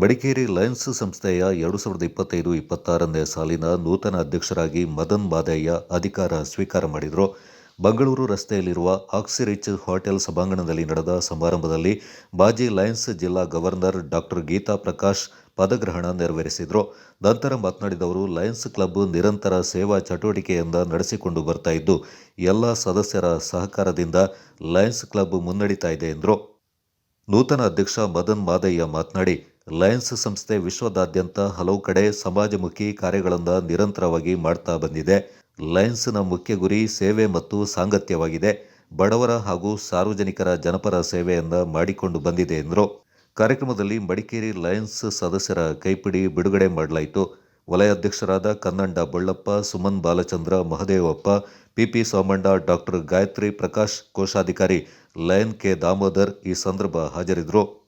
Madikeri Lions ಸಂಸ್ಥೆಯ ಎರಡು ಸಾವಿರದ ಇಪ್ಪತ್ತೈದು, ಇಪ್ಪತ್ತಾರನೇ ಸಾಲಿನ ನೂತನ ಅಧ್ಯಕ್ಷರಾಗಿ ಮದನ್ ಮಾದಯ್ಯ ಅಧಿಕಾರ ಸ್ವೀಕಾರ ಮಾಡಿದರು. ಬೆಂಗಳೂರು ರಸ್ತೆಯಲ್ಲಿರುವ ಆಕ್ಸಿರಿಚ್ ಹೋಟೆಲ್ ಸಭಾಂಗಣದಲ್ಲಿ ನಡೆದ ಸಮಾರಂಭದಲ್ಲಿ ಬಾಜಿ ಲಯನ್ಸ್ ಜಿಲ್ಲಾ ಗವರ್ನರ್ ಡಾಕ್ಟರ್ ಗೀತಾ ಪ್ರಕಾಶ್ ಪದಗ್ರಹಣ ನೆರವೇರಿಸಿದರು. ನಂತರ ಮಾತನಾಡಿದವರು, ಲಯನ್ಸ್ ಕ್ಲಬ್ ನಿರಂತರ ಸೇವಾ ಚಟುವಟಿಕೆಯಿಂದ ನಡೆಸಿಕೊಂಡು ಬರ್ತಾ ಇದ್ದು, ಎಲ್ಲ ಸದಸ್ಯರ ಸಹಕಾರದಿಂದ ಲಯನ್ಸ್ ಕ್ಲಬ್ ಮುನ್ನಡೀತಾ ಇದೆ ಎಂದರು. ನೂತನ ಅಧ್ಯಕ್ಷ ಮದನ್ ಮಾದಯ್ಯ ಮಾತನಾಡಿ ಲಯನ್ಸ್ ಸಂಸ್ಥೆ ವಿಶ್ವದಾದ್ಯಂತ ಹಲವು ಕಡೆ ಸಮಾಜಮುಖಿ ಕಾರ್ಯಗಳನ್ನು ನಿರಂತರವಾಗಿ ಮಾಡ್ತಾ ಬಂದಿದೆ. ಲಯನ್ಸ್ನ ಮುಖ್ಯ ಗುರಿ ಸೇವೆ ಮತ್ತು ಸಾಂಗತ್ಯವಾಗಿದೆ. ಬಡವರ ಹಾಗೂ ಸಾರ್ವಜನಿಕರ ಜನಪರ ಸೇವೆಯನ್ನು ಮಾಡಿಕೊಂಡು ಬಂದಿದೆ ಎಂದರು. ಕಾರ್ಯಕ್ರಮದಲ್ಲಿ ಮಡಿಕೇರಿ ಲಯನ್ಸ್ ಸದಸ್ಯರ ಕೈಪಿಡಿ ಬಿಡುಗಡೆ ಮಾಡಲಾಯಿತು. ವಲಯಾಧ್ಯಕ್ಷರಾದ Kannanda Ballappa, Suman Balachandra, Mahadevappa, P P Somanna, doctor Gayathri Prakash, ಕೋಶಾಧಿಕಾರಿ ಲಯನ್ ಕೆ. ದಾಮೋದರ್ ಈ ಸಂದರ್ಭ ಹಾಜರಿದ್ದರು.